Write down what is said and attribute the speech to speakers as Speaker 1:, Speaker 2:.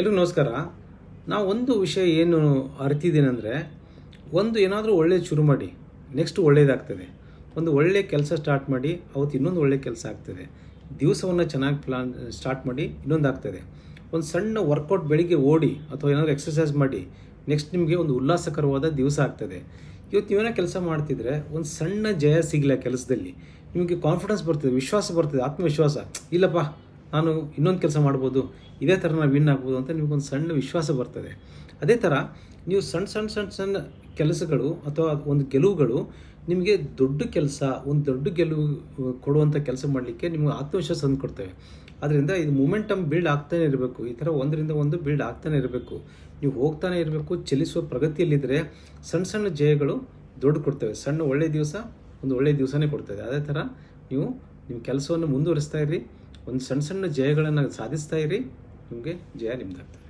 Speaker 1: ಎಲ್ರಿಗೂ ನಮಸ್ಕಾರ ನಾವು ಒಂದು ವಿಷಯ ಏನು ಅರಿತಿದ್ದೀನಿ ಅಂದರೆ ಒಂದು ಏನಾದರೂ ಒಳ್ಳೆಯದು ಶುರು ಮಾಡಿ ನೆಕ್ಸ್ಟ್ ಒಳ್ಳೇದಾಗ್ತದೆ. ಒಂದು ಒಳ್ಳೆಯ ಕೆಲಸ ಸ್ಟಾರ್ಟ್ ಮಾಡಿ, ಅವತ್ತು ಇನ್ನೊಂದು ಒಳ್ಳೆಯ ಕೆಲಸ ಆಗ್ತದೆ. ದಿವಸವನ್ನು ಚೆನ್ನಾಗಿ ಪ್ಲಾನ್ ಸ್ಟಾರ್ಟ್ ಮಾಡಿ, ಇನ್ನೊಂದು ಆಗ್ತದೆ. ಒಂದು ಸಣ್ಣ ವರ್ಕೌಟ್ ಬೆಳಿಗ್ಗೆ ಓಡಿ ಅಥವಾ ಏನಾದರೂ ಎಕ್ಸಸೈಸ್ ಮಾಡಿ ನೆಕ್ಸ್ಟ್ ನಿಮಗೆ ಒಂದು ಉಲ್ಲಾಸಕರವಾದ ದಿವಸ ಆಗ್ತದೆ. ಇವತ್ತು ನೀವೇನೋ ಕೆಲಸ ಮಾಡ್ತಿದ್ರೆ, ಒಂದು ಸಣ್ಣ ಜಯ ಸಿಗಲ್ಲ ಕೆಲಸದಲ್ಲಿ? ನಿಮಗೆ ಕಾನ್ಫಿಡೆನ್ಸ್ ಬರ್ತದೆ, ವಿಶ್ವಾಸ ಬರ್ತದೆ, ಆತ್ಮವಿಶ್ವಾಸ. ಇಲ್ಲಪ್ಪ ನಾನು ಇನ್ನೊಂದು ಕೆಲಸ ಮಾಡ್ಬೋದು, ಇದೇ ಥರ ನಾವು ವಿನ್ ಆಗ್ಬೋದು ಅಂತ ನಿಮಗೊಂದು ಸಣ್ಣ ವಿಶ್ವಾಸ ಬರ್ತದೆ. ಅದೇ ಥರ ನೀವು ಸಣ್ಣ ಸಣ್ಣ ಸಣ್ಣ ಸಣ್ಣ ಕೆಲಸಗಳು ಅಥವಾ ಒಂದು ಗೆಲುವುಗಳು ನಿಮಗೆ ದೊಡ್ಡ ಕೆಲಸ, ಒಂದು ದೊಡ್ಡ ಗೆಲುವು ಕೊಡುವಂಥ ಕೆಲಸ ಮಾಡಲಿಕ್ಕೆ ನಿಮಗೆ ಆತ್ಮವಿಶ್ವಾಸ ತಂದು ಕೊಡ್ತವೆ. ಆದ್ದರಿಂದ ಇದು ಮೂಮೆಂಟಮ್ ಬಿಲ್ಡ್ ಆಗ್ತಾನೆ ಇರಬೇಕು. ಈ ಥರ ಒಂದರಿಂದ ಒಂದು ಬಿಲ್ಡ್ ಆಗ್ತಾನೆ ಇರಬೇಕು. ನೀವು ಹೋಗ್ತಾನೆ ಇರಬೇಕು, ಚಲಿಸುವ ಪ್ರಗತಿಯಲ್ಲಿದ್ದರೆ ಸಣ್ಣ ಸಣ್ಣ ಜಯಗಳು ದೊಡ್ಡ ಕೊಡ್ತವೆ. ಸಣ್ಣ ಒಳ್ಳೆಯ ದಿವಸ ಒಂದು ಒಳ್ಳೆಯ ದಿವಸನೇ ಕೊಡ್ತದೆ. ಅದೇ ಥರ ನೀವು ನಿಮ್ಮ ಕೆಲಸವನ್ನು ಮುಂದುವರಿಸ್ತಾ ಇರಿ. ಒಂದು ಸಣ್ಣ ಸಣ್ಣ ಜಯಗಳನ್ನು ಸಾಧಿಸ್ತಾ ಇರಿ. ನಿಮಗೆ ಜಯ ನಿಮ್ದಾಗ್ತದೆ